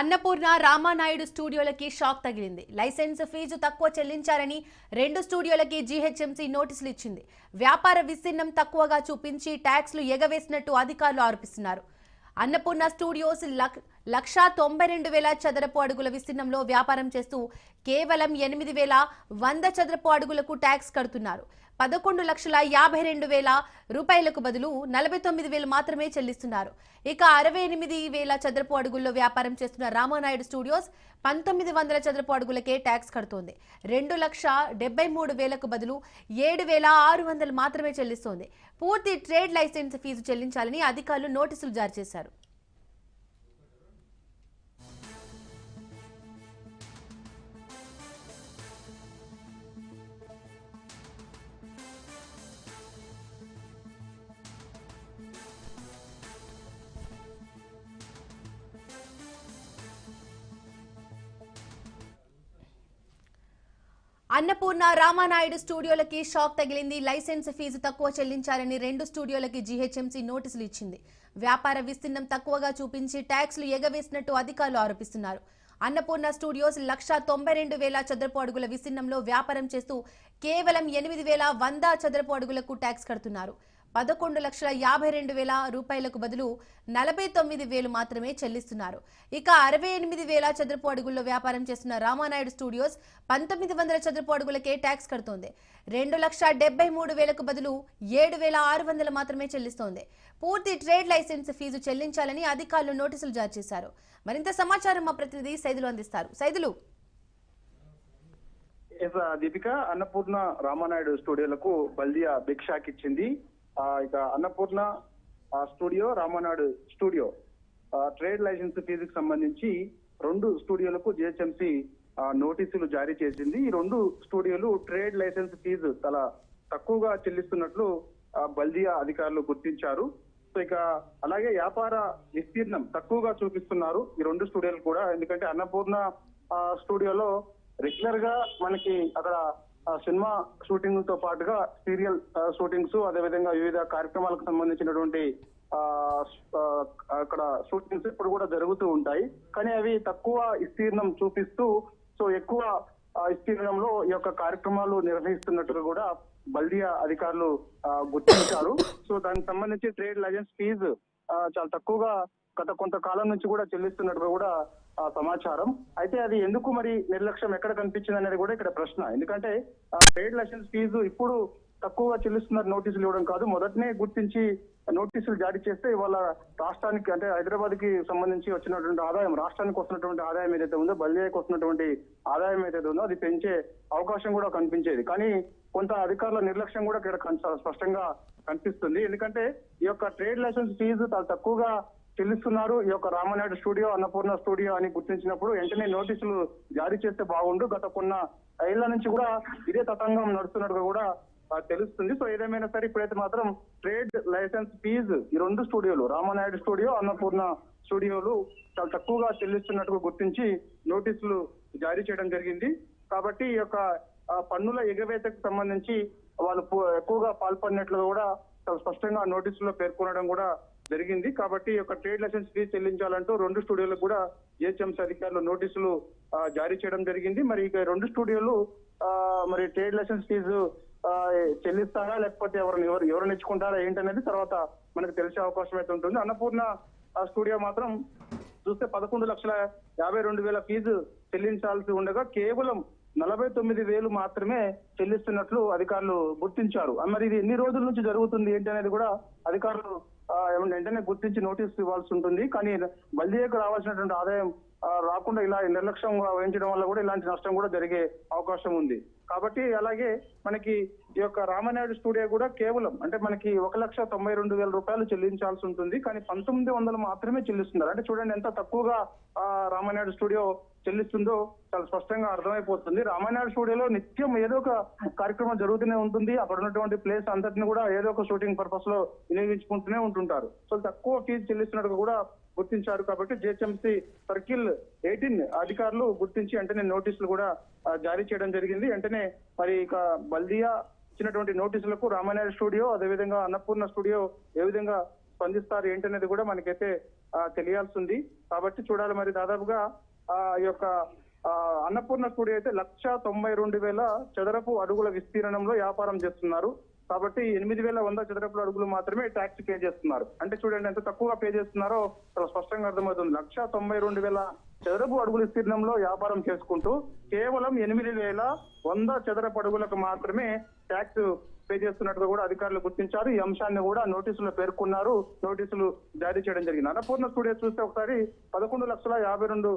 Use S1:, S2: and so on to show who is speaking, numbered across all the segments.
S1: అన్నపూర్ణ రామానాయుడు స్టూడియోలకి షాక్ తగిలింది. License fee తక్కువ చెల్లించారని రెండు స్టూడియోలకి జీహెచ్ఎంసీ నోటీసులు ఇచ్చింది. వ్యాపార విస్తీర్ణం తక్కువగా చూపించి ట్యాక్స్లు ఎగవేసినట్టు అధికారులు ఆరోపిస్తున్నారు. అన్నపూర్ణ స్టూడియోస్ లక్- లక్షా తొంభై రెండు వేల చదరపు అడుగుల విస్తీర్ణంలో వ్యాపారం చేస్తూ కేవలం ఎనిమిది వేల వంద చదరపు అడుగులకు ట్యాక్స్ కడుతున్నారు. పదకొండు లక్షల యాభై రెండు వేల రూపాయలకు బదులు నలభై తొమ్మిది వేలు మాత్రమే చెల్లిస్తున్నారు. ఇక అరవై ఎనిమిది వేల చదరపు అడుగుల్లో వ్యాపారం చేస్తున్న రామానాయుడు స్టూడియోస్ పంతొమ్మిది వందల చదరపు అడుగులకే ట్యాక్స్ కడుతోంది. రెండు లక్ష డెబ్బై మూడు వేలకు బదులు ఏడు వేల ఆరు వందలు మాత్రమే చెల్లిస్తోంది. పూర్తి ట్రేడ్ లైసెన్స్ ఫీజు చెల్లించాలని అధికారులు నోటీసులు జారీ చేశారు. అన్నపూర్ణ రామానాయుడు స్టూడియోలకి షాక్ తగిలింది. లైసెన్స్ ఫీజు తక్కువ చెల్లించాలని రెండు స్టూడియోలకి జీహెచ్ఎంసీ నోటీసులు ఇచ్చింది. వ్యాపార విస్తీర్ణం తక్కువగా చూపించి ట్యాక్స్లు ఎగవేసినట్టు అధికారులు ఆరోపిస్తున్నారు. అన్నపూర్ణ స్టూడియోస్ లక్ష తొంభై రెండు వేల చదరపు అడుగుల విస్తీర్ణంలో వ్యాపారం చేస్తూ కేవలం ఎనిమిది వేల వంద చదరపు అడుగులకు ట్యాక్స్ కడుతున్నారు. పదకొండు లక్షల యాభై రెండు వేల రూపాయలకు బదులు నలభై తొమ్మిది వేలు మాత్రమే చెల్లిస్తున్నారు. ఇక అరవై ఎనిమిది వేల చదరపు అడుగుల్లో వ్యాపారం చేస్తున్న రామానాయుడు స్టూడియోస్ పంతొమ్మిది వందల చదరపు అడుగులకే ట్యాక్స్ కడుతోంది. రెండు లక్ష డెబ్బై మూడు వేలకు బదులు ఏడు వేల ఆరు వందలు మాత్రమే చెల్లిస్తోంది. పూర్తి ట్రేడ్ లైసెన్స్ ఫీజు చెల్లించాలని అధికారులు నోటీసులు జారీ చేశారు. మరింత సమాచారం మా ప్రతినిధి సైదులు అందిస్తారు. సైదులు.
S2: దీపిక అన్నపూర్ణ రామానాయుడు స్టూడియోలకు బల్దియా భిక్షాకిచ్చింది. ఇక Annapurna studio Ramanaidu studio. Trade license ఫీజుకి సంబంధించి రెండు స్టూడియోలకు జిహెచ్ఎంసి నోటీసులు జారీ చేసింది. ఈ రెండు స్టూడియోలు ట్రేడ్ లైసెన్స్ ఫీజు చాలా తక్కువగా చెల్లిస్తున్నట్లు బల్దియా అధికారులు గుర్తించారు. సో ఇక అలాగే వ్యాపార విస్తీర్ణం తక్కువగా చూపిస్తున్నారు ఈ రెండు స్టూడియోలు కూడా. ఎందుకంటే అన్నపూర్ణ ఆ, స్టూడియోలో రెగ్యులర్గా మనకి అక్కడ సినిమా షూటింగ్తో పాటుగా సీరియల్ షూటింగ్స్ షూటింగ్స్ అదేవిధంగా వివిధ కార్యక్రమాలకు సంబంధించినటువంటి అక్కడ షూటింగ్స్ ఇప్పుడు కూడా జరుగుతూ ఉంటాయి. కానీ అవి తక్కువ విస్తీర్ణం చూపిస్తూ సో ఎక్కువ విస్తీర్ణంలో ఈ యొక్క కార్యక్రమాలు నిర్వహిస్తున్నట్టుగా కూడా బల్దియా అధికారులు గుర్తించారు. సో దానికి సంబంధించి ట్రేడ్ లైసెన్స్ ఫీజు చాలా తక్కువగా గత కొంతకాలం నుంచి కూడా చెల్లిస్తున్నట్టుగా కూడా ఆ, సమాచారం. అయితే అది ఎందుకు మరి నిర్లక్ష్యం ఎక్కడ కనిపించింది అనేది కూడా ఇక్కడ ప్రశ్న. ఎందుకంటే ఆ, ట్రేడ్ లైసెన్స్ ఫీజు ఇప్పుడు తక్కువగా చెల్లిస్తున్నారు నోటీసులు ఇవ్వడం కాదు. మొదటనే గుర్తించి నోటీసులు జారీ చేస్తే ఇవాళ రాష్ట్రానికి అంటే హైదరాబాద్కి సంబంధించి వచ్చినటువంటి ఆదాయం రాష్ట్రానికి వస్తున్నటువంటి ఆదాయం ఏదైతే ఉందో బల్దియాకి వస్తున్నటువంటి ఆదాయం ఏదైతే ఉందో అది పెంచే అవకాశం కూడా కనిపించేది. కానీ కొంత అధికారుల నిర్లక్ష్యం కూడా ఇక్కడ స్పష్టంగా కనిపిస్తుంది. ఎందుకంటే ఈ యొక్క ట్రేడ్ లైసెన్స్ ఫీజు చాలా తక్కువగా చెల్లిస్తున్నారు ఈ యొక్క రామనాయుడు స్టూడియో అన్నపూర్ణ స్టూడియో అని గుర్తించినప్పుడు వెంటనే నోటీసులు జారీ చేస్తే బాగుండు. గత కొన్న ఏళ్ళ నుంచి కూడా ఇదే తతంగం నడుస్తున్నట్టుగా కూడా తెలుస్తుంది. సో ఏదేమైనా సరే ఇప్పుడైతే మాత్రం ట్రేడ్ లైసెన్స్ ఫీజు ఈ రెండు స్టూడియోలు రామనాయుడు స్టూడియో అన్నపూర్ణ స్టూడియోలు చాలా తక్కువగా చెల్లిస్తున్నట్టుగా గుర్తించి నోటీసులు జారీ చేయడం జరిగింది. కాబట్టి ఈ యొక్క పన్నుల ఎగవేతకు సంబంధించి వాళ్ళు ఎక్కువగా పాల్పడినట్లుగా కూడా చాలా స్పష్టంగా నోటీసులో పేర్కొనడం కూడా జరిగింది. కాబట్టి ఈ యొక్క ట్రేడ్ లైసెన్స్ ఫీజు చెల్లించాలంటూ రెండు స్టూడియోలకు కూడా జిహెచ్ఎంసీ అధికారులు నోటీసులు జారీ చేయడం జరిగింది. మరి ఇక రెండు స్టూడియోలు మరి ట్రేడ్ లైసెన్స్ ఫీజు చెల్లిస్తారా లేకపోతే ఎవరిని ఎవరు ఎవరు ఇచ్చుకుంటారా ఏంటనేది తర్వాత మనకు తెలిసే అవకాశం అయితే ఉంటుంది. అన్నపూర్ణ ఆ, స్టూడియో మాత్రం చూస్తే పదకొండు లక్షల యాభై రెండు వేల ఫీజు చెల్లించాల్సి ఉండగా కేవలం నలభై తొమ్మిది వేలు మాత్రమే చెల్లిస్తున్నట్లు అధికారులు గుర్తించారు. మరి ఇది ఎన్ని రోజుల నుంచి జరుగుతుంది ఏంటి అనేది కూడా అధికారులు వెంటనే గుర్తించి నోటీస్ ఇవ్వాల్సి ఉంటుంది. కానీ బల్దియాకు రావాల్సినటువంటి ఆదాయం రాకుండా ఇలా నిర్లక్ష్యం వహించడం వల్ల కూడా ఇలాంటి నష్టం కూడా జరిగే అవకాశం ఉంది. కాబట్టి అలాగే మనకి ఈ యొక్క రామనాయుడు స్టూడియో కూడా కేవలం అంటే మనకి ఒక లక్ష తొంభై రెండు వేల రూపాయలు చెల్లించాల్సి ఉంటుంది. కానీ పంతొమ్మిది వందలు మాత్రమే చెల్లిస్తున్నారు. అంటే చూడండి ఎంత తక్కువగా రామనాయుడు స్టూడియో చెల్లిస్తుందో చాలా స్పష్టంగా అర్థమైపోతుంది. రామానాయుడు స్టూడియోలో నిత్యం ఏదో ఒక కార్యక్రమం జరుగుతూనే ఉంటుంది. అక్కడ ఉన్నటువంటి ప్లేస్ అంతటిని కూడా ఏదో ఒక షూటింగ్ పర్పస్లో వినియోగించుకుంటూనే ఉంటుంటారు. సో తక్కువ ఫీజు చెల్లిస్తున్నట్టుగా కూడా గుర్తించారు కాబట్టి జిహెచ్ఎంసీ సర్కిల్ ఎయిటీన్ అధికారులు గుర్తించి వెంటనే నోటీసులు కూడా జారీ చేయడం జరిగింది. వెంటనే మరి ఇక బల్దియా ఇచ్చినటువంటి నోటీసులకు రామానాయుడు స్టూడియో అదేవిధంగా అన్నపూర్ణ స్టూడియో ఏ విధంగా స్పందిస్తారు ఏంటనేది కూడా మనకైతే తెలియాల్సింది. కాబట్టి చూడాలి మరి. దాదాపుగా ఆ ఈ యొక్క అన్నపూర్ణ స్టూడియో అయితే లక్ష తొంభై రెండు వేల చదరపు అడుగుల విస్తీర్ణంలో వ్యాపారం చేస్తున్నారు. కాబట్టి ఎనిమిది వేల వంద చదరపు అడుగులు మాత్రమే ట్యాక్స్ పే చేస్తున్నారు. అంటే చూడండి ఎంత తక్కువగా పే చేస్తున్నారో చాలా స్పష్టంగా అర్థమవుతుంది. లక్ష తొంభై రెండు వేల చదరపు అడుగుల విస్తీర్ణంలో వ్యాపారం చేసుకుంటూ కేవలం ఎనిమిది వేల వంద చదరపు అడుగులకు మాత్రమే ట్యాక్స్ పే చేస్తున్నట్టుగా కూడా అధికారులు గుర్తించారు. ఈ అంశాన్ని కూడా నోటీసులు పేర్కొన్నారు. నోటీసులు జారీ చేయడం జరిగింది. అన్నపూర్ణ స్టూడియో చూస్తే ఒకసారి పదకొండు లక్షల యాభై రెండు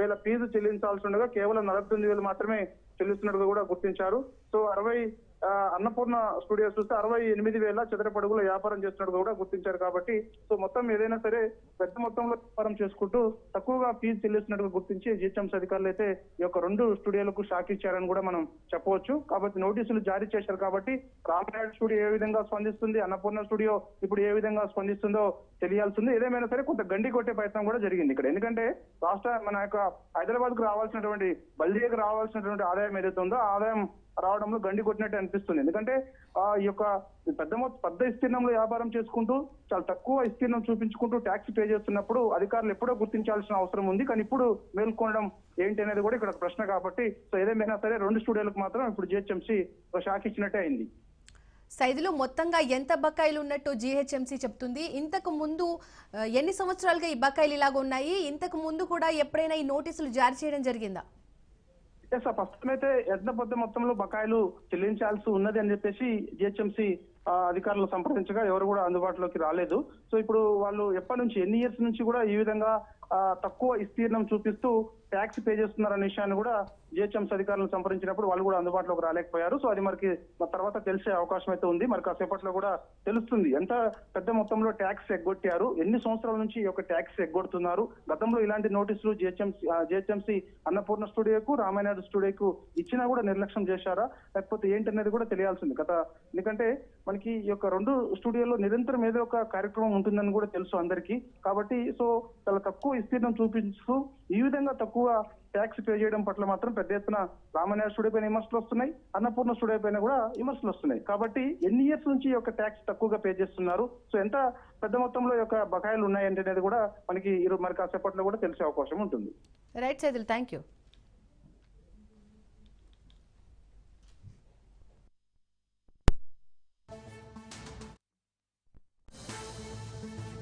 S2: వేల ఫీజు చెల్లించాల్సి ఉండగా కేవలం నలభై తొమ్మిది వేలు మాత్రమే చెల్లిస్తున్నట్టుగా కూడా గుర్తించారు. సో అరవై అన్నపూర్ణ స్టూడియోస్ చూస్తే అరవై ఎనిమిది వేల చదరపడుగుల వ్యాపారం చేస్తున్నట్టు కూడా గుర్తించారు కాబట్టి సో మొత్తం ఏదైనా సరే పెద్ద మొత్తంలో వ్యాపారం చేసుకుంటూ తక్కువగా ఫీజు చెల్లిస్తున్నట్టుగా గుర్తించి జిహెచ్ఎంసీ అధికారులు అయితే ఈ యొక్క రెండు స్టూడియోలకు షాక్ ఇచ్చారని కూడా మనం చెప్పవచ్చు. కాబట్టి నోటీసులు జారీ చేశారు కాబట్టి రామనాయుడు స్టూడియో ఏ విధంగా స్పందిస్తుంది అన్నపూర్ణ స్టూడియో ఇప్పుడు ఏ విధంగా స్పందిస్తుందో తెలియాల్సింది. ఏదేమైనా సరే కొంత గండి కొట్టే ప్రయత్నం కూడా జరిగింది ఇక్కడ. ఎందుకంటే రాష్ట్ర మన యొక్క హైదరాబాద్కు రావాల్సినటువంటి బల్దియాకు రావాల్సినటువంటి ఆదాయం ఏదైతే ఉందో ఆదాయం రావడంలో గండి కొట్టినట్టు అనిపిస్తుంది. ఎందుకంటే ఆ యొక్క పెద్ద మొత్తం పెద్ద విస్తీర్ణంలో వ్యాపారం చేసుకుంటూ చాలా తక్కువ విస్తీర్ణం చూపించుకుంటూ ట్యాక్స్ పే చేస్తున్నప్పుడు అధికారులు ఎప్పుడో గుర్తించాల్సిన అవసరం ఉంది. కానీ ఇప్పుడు మేల్కొనడం ఏంటి అనేది కూడా ఇక్కడ ఒక ప్రశ్న కాబట్టి సో ఏదేమైనా సరే రెండు స్టూడియోలకు మాత్రం ఇప్పుడు జిహెచ్ఎంసీ ఒక షాక్ ఇచ్చినట్టే అయింది.
S1: సైదులో మొత్తంగా ఎంత బకాయిలు ఉన్నట్టు జీహెచ్ఎంసీ చెప్తుంది. ఇంతకు ముందు ఎన్ని సంవత్సరాలుగా ఈ బకాయిలు ఇలాగ ఉన్నాయి? ఇంతకు ముందు కూడా ఎప్పుడైనా ఈ నోటీసులు జారీ చేయడం జరిగిందా?
S2: ఎస్ ఆ ప్రస్తుతం అయితే ఎంత పెద్ద మొత్తంలో బకాయిలు చెల్లించాల్సి ఉన్నది అని చెప్పేసి జిహెచ్ఎంసీ అధికారులు సంప్రదించగా ఎవరు కూడా అందుబాటులోకి రాలేదు. సో ఇప్పుడు వాళ్ళు ఎప్పటి నుంచి ఎన్ని ఇయర్స్ నుంచి కూడా ఈ విధంగా తక్కువ విస్తీర్ణం చూపిస్తూ ట్యాక్స్ పే చేస్తున్నారనే విషయాన్ని కూడా జిహెచ్ఎంస్ అధికారులను సంప్రదించినప్పుడు వాళ్ళు కూడా అందుబాటులోకి రాలేకపోయారు. సో అది మనకి తర్వాత తెలిసే అవకాశం అయితే ఉంది. మరి కాసేపట్లో కూడా తెలుస్తుంది. ఎంత పెద్ద మొత్తంలో ట్యాక్స్ ఎగ్గొట్టారు? ఎన్ని సంవత్సరాల నుంచి ఈ యొక్క ట్యాక్స్ ఎగ్గొడుతున్నారు? గతంలో ఇలాంటి నోటీసులు జిహెచ్ఎంసీ జిహెచ్ఎంసీ అన్నపూర్ణ స్టూడియోకు రామానాయుడు స్టూడియోకు ఇచ్చినా కూడా నిర్లక్ష్యం చేశారా? లేకపోతే ఏంటనేది కూడా తెలియాల్సింది. గత ఎందుకంటే మనకి ఈ యొక్క రెండు స్టూడియోలో నిరంతరం ఏదో ఒక కార్యక్రమం ఉంటుందని కూడా తెలుసు అందరికీ. కాబట్టి సో చాలా తక్కువ విస్తీర్ణం చూపిస్తూ ఈ విధంగా తక్కువ ట్యాక్స్ పే చేయడం పట్ల మాత్రం పెద్ద ఎత్తున రామనాయ స్టూడియో పైన విమర్శలు వస్తున్నాయి. అన్నపూర్ణ స్టూడియో పైన కూడా విమర్శలు వస్తున్నాయి. కాబట్టి ఎన్ని ఇయర్స్ నుంచి ఈ యొక్క ట్యాక్స్ తక్కువగా పే చేస్తున్నారు? సో ఎంత పెద్ద మొత్తంలో యొక్క బకాయిలు ఉన్నాయంటే అనేది కూడా మనకి ఈ మరి కాసేపట్లో కూడా తెలిసే అవకాశం ఉంటుంది.
S1: Right Saidulu thank you